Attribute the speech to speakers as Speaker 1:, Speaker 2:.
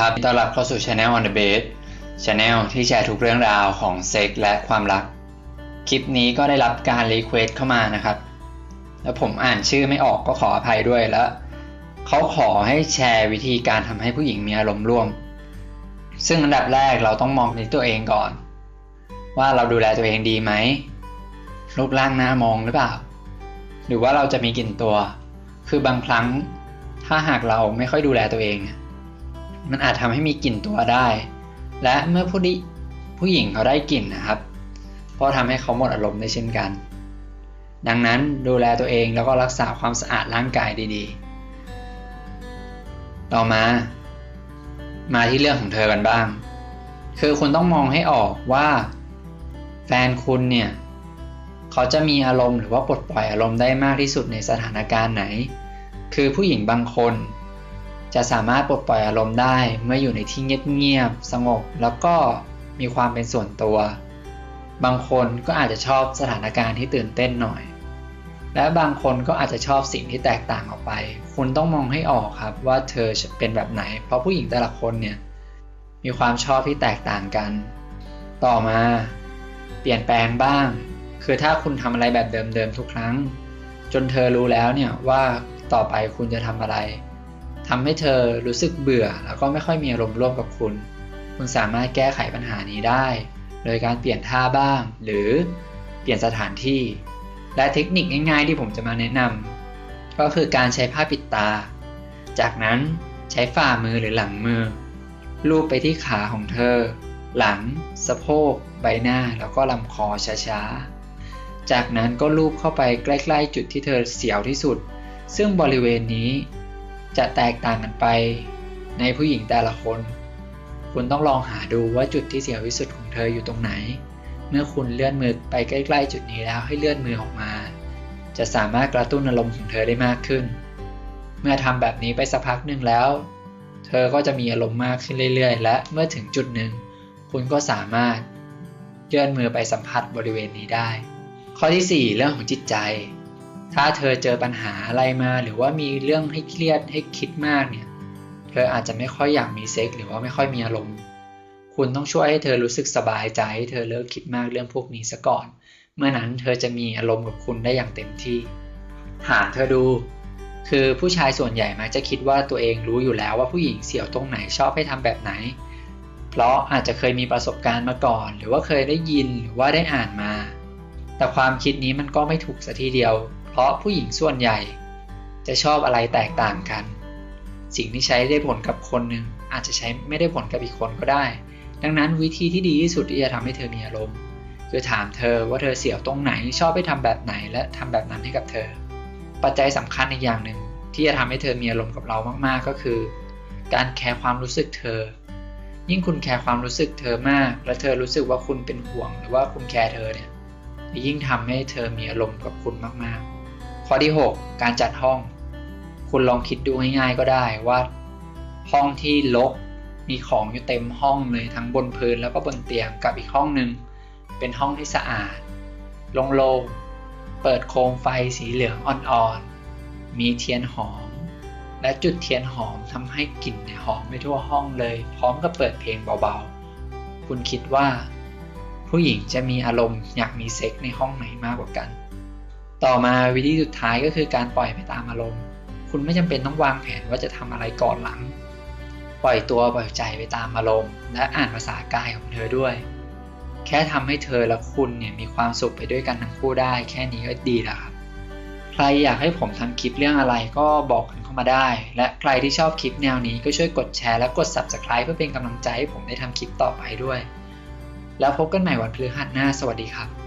Speaker 1: ครับต้อนรับเข้าสู่ Channel on the bed Channel ที่แชร์ทุกเรื่องราวของเซ็กและความรัก คลิปนี้ก็ได้รับการรีเควสเข้ามานะครับ แล้วผมอ่านชื่อไม่ออกก็ขออภัยด้วยแล้วเขาขอให้แชร์วิธีการทำให้ผู้หญิงมีอารมณ์ร่วม ซึ่งอันดับแรกเราต้องมองในตัวเองก่อน ว่าเราดูแลตัวเองดีไหมรูปร่างหน้ามองหรือเปล่า หรือว่าเราจะมีกลิ่นตัว คือบางครั้งถ้าหากเราไม่ค่อยดูแลตัวเอง มันอาจทำให้มีกลิ่นตัวได้ และเมื่อผู้ดิผู้หญิงเขาได้กลิ่นนะครับ ก็ทำให้เขาหมดอารมณ์ได้เช่นกัน ดังนั้นดูแลตัวเองแล้วก็รักษาความสะอาดร่างกายดีๆ ต่อมา มาที่เรื่องของเธอกันบ้าง คือคุณต้องมองให้ออกว่าแฟนคุณเนี่ยเขาจะมีอารมณ์หรือว่าปลดปล่อยอารมณ์ได้มากที่สุดในสถานการณ์ไหน คือผู้หญิงบางคน จะสามารถปลดปล่อยอารมณ์ได้เมื่ออยู่ในที่เงียบๆสงบ แล้วก็มีความเป็นส่วนตัว บางคนก็อาจจะชอบสถานการณ์ที่ตื่นเต้นหน่อย และบางคนก็อาจจะชอบสิ่งที่แตกต่างออกไป คุณต้องมองให้ออกครับว่าเธอเป็นแบบไหน เพราะผู้หญิงแต่ละคนเนี่ยมีความชอบที่แตกต่างกัน ต่อมาเปลี่ยนแปลงบ้าง คือถ้าคุณทำอะไรแบบเดิมๆทุกครั้ง จนเธอรู้แล้วเนี่ยว่าต่อไปคุณจะทำอะไร ทำให้เธอรู้สึกเบื่อ แล้วก็ไม่ค่อยมีอารมณ์ร่วมกับคุณ คุณสามารถแก้ไขปัญหานี้ได้ โดยการเปลี่ยนท่าบ้าง หรือเปลี่ยนสถานที่ และเทคนิคง่ายๆที่ผมจะมาแนะนำก็คือการใช้ผ้าปิดตา จากนั้นใช้ฝ่ามือหรือหลังมือ ลูบไปที่ขาของเธอ หลัง สะโพก ใบหน้า แล้วก็ลำคอช้าๆ จากนั้นก็ลูบเข้าไปใกล้ ๆ จุดที่เธอเสียวที่สุด ซึ่งบริเวณนี้ จะแตกต่างกันไปในผู้หญิงแต่ละคน คุณต้องลองหาดูว่าจุดที่เสียวที่สุดของเธออยู่ตรงไหน เมื่อคุณเลื่อนมือไปใกล้ ๆ จุดนี้แล้วให้เลื่อนมือออกมา จะสามารถกระตุ้นอารมณ์ของเธอได้มากขึ้น เมื่อทำแบบนี้ไปสักพักหนึ่งแล้ว เธอก็จะมีอารมณ์มากขึ้นเรื่อยๆ และเมื่อถึงจุดหนึ่ง คุณก็สามารถเลื่อนมือไปสัมผัสบริเวณนี้ได้ ข้อที่ 4 เรื่องของจิตใจ ถ้าเธอเจอปัญหาอะไรมา หรือว่ามีเรื่องให้เครียดให้คิดมากเนี่ย เธออาจจะไม่ค่อยอยากมีเซ็กหรือว่าไม่ค่อยมีอารมณ์ คุณต้องช่วยให้เธอรู้สึกสบายใจให้เธอเลิกคิดมากเรื่องพวกนี้ซะก่อน เมื่อนั้นเธอจะมีอารมณ์กับคุณได้อย่างเต็มที่ ถามเธอดู คือผู้ชายส่วนใหญ่มักจะคิดว่าตัวเองรู้อยู่แล้วว่าผู้หญิงเสียวตรงไหนชอบให้ทำแบบไหน เพราะอาจจะเคยมีประสบการณ์มาก่อน หรือว่าเคยได้ยินหรือว่าได้อ่านมา แต่ความคิดนี้มันก็ไม่ถูกสัทีเดียว เพราะผู้หญิงส่วนใหญ่ จะชอบอะไรแตกต่างกัน สิ่งที่ใช้ได้ผลกับคนหนึ่งอาจจะใช้ไม่ได้ผลกับอีกคนก็ได้ ดังนั้นวิธีที่ดีที่สุดที่จะทำให้เธอมีอารมณ์คือถามเธอว่าเธอเสียวตรงไหนชอบให้ทำแบบไหนและทำแบบนั้นให้กับเธอ ปัจจัยสำคัญอีกอย่างหนึ่งที่จะทำให้เธอมีอารมณ์กับเรามากๆ ก็คือ การแคร์ความรู้สึกเธอ ยิ่งคุณแคร์ความรู้สึกเธอมาก และเธอรู้สึกว่าคุณเป็นห่วง หรือว่าคุณแคร์เธอเนี่ยยิ่งทำให้เธอมีอารมณ์กับคุณมากๆ ข้อที่ 6 การจัดห้อง คุณลองคิดดูง่ายๆก็ได้ว่า ห้องที่รกมีของอยู่เต็มห้องเลยทั้งบนพื้นแล้วก็บนเตียงกับอีกห้องหนึ่งเป็นห้องที่สะอาดโล่งๆเปิดโคมไฟสีเหลืองอ่อนๆมีเทียนหอม และจุดเทียนหอมทำให้กลิ่นหอมไปทั่วห้องเลย พร้อมกับเปิดเพลงเบาๆ คุณคิดว่า ผู้หญิงจะมีอารมณ์อยากมีเซ็กในห้องไหนมากกว่ากัน ต่อมาวิธีสุดท้ายก็คือการปล่อยไปตามอารมณ์ คุณไม่จำเป็นต้องวางแผนว่าจะทำอะไรก่อนหลัง ปล่อยตัวปล่อยใจไปตามอารมณ์ และอ่านภาษากายของเธอด้วย แค่ทำให้เธอและคุณเนี่ยมีความสุขไปด้วยกันทั้งคู่ได้ แค่นี้ก็ดีแล้วครับ ใครอยากให้ผมทำคลิปเรื่องอะไรก็บอกกันเข้ามาได้ และใครที่ชอบคลิปแนวนี้ก็ช่วยกดแชร์และกด subscribe เพื่อเป็นกำลังใจให้ผมได้ทำคลิปต่อไปด้วย แล้วพบกันใหม่วันพฤหัสหน้า สวัสดีครับ